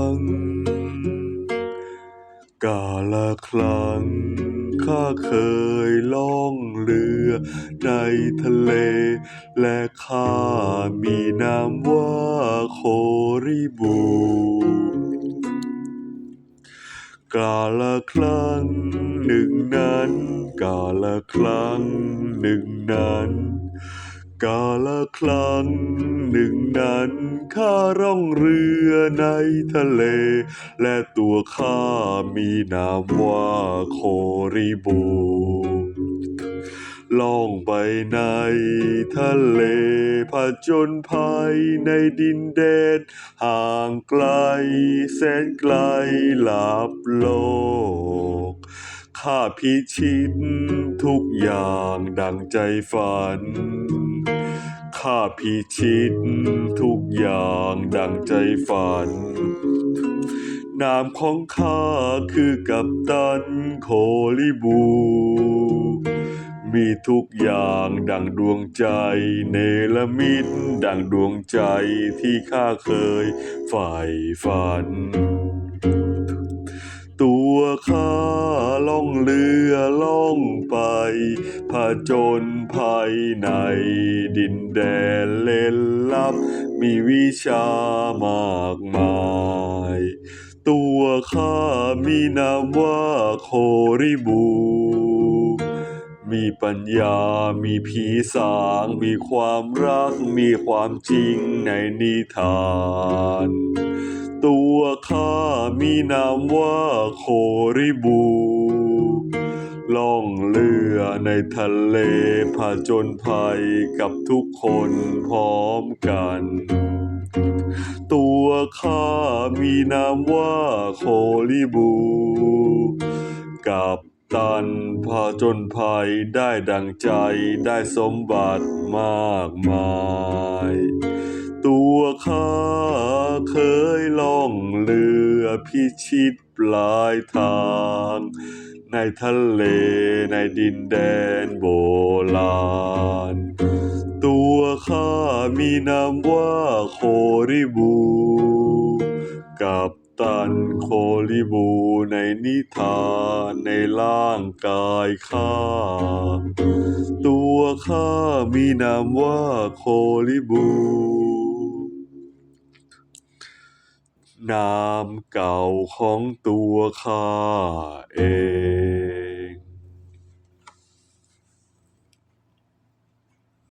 กาลครั้ง กาละครั้ง ข้าเคยล่องเรือในทะเล และข้ามีนามว่าโคริบูกาละครั้งหนึ่งนั้น กาละครั้งหนึ่งนั้น กาละครั้งหนึ่งนั้นข้าร่องเรือในทะเล และตัวข้ามีนามว่าโคริบูล่องไปในทะเลผจญภัยในดินแดน ห่างไกลแสนไกลหลับโลก ข้าพิชิตทุกอย่างดังใจฝัน ข้าพิชิตทุกอย่างดังใจฝัน นามของข้าคือกัปตันโคลิบู มีทุกอย่างดังดวงใจ เนลมิตดังดวงใจที่ข้าเคยใฝ่ฝัน ตัวข้าล่องเรือล่องไปผจญภัยในดินแดนเล่นลับ มีวิชามากมาย ตัวข้ามีนามว่าโคริบูมีปัญญา มีผีสาง มีความรัก มีความจริงในนิทาน มีนามว่าโคริบูล่องเรือในทะเลผจญภัยกับทุกคนพร้อมกัน ตัวข้ามีนามว่าโคลิบู กับตันผจญภัยได้ดังใจได้สมบัติมากมาย ตัวข้าเคยล่อง พิชิตปลายทาง ในทะเลในดินแดนโบราณ ตัวข้ามีนามว่าโคริบู กับตันโคริบูในนิทานในร่างกายข้า ตัวข้ามีนามว่าโคริบู นามเก่าของตัวข้าเอง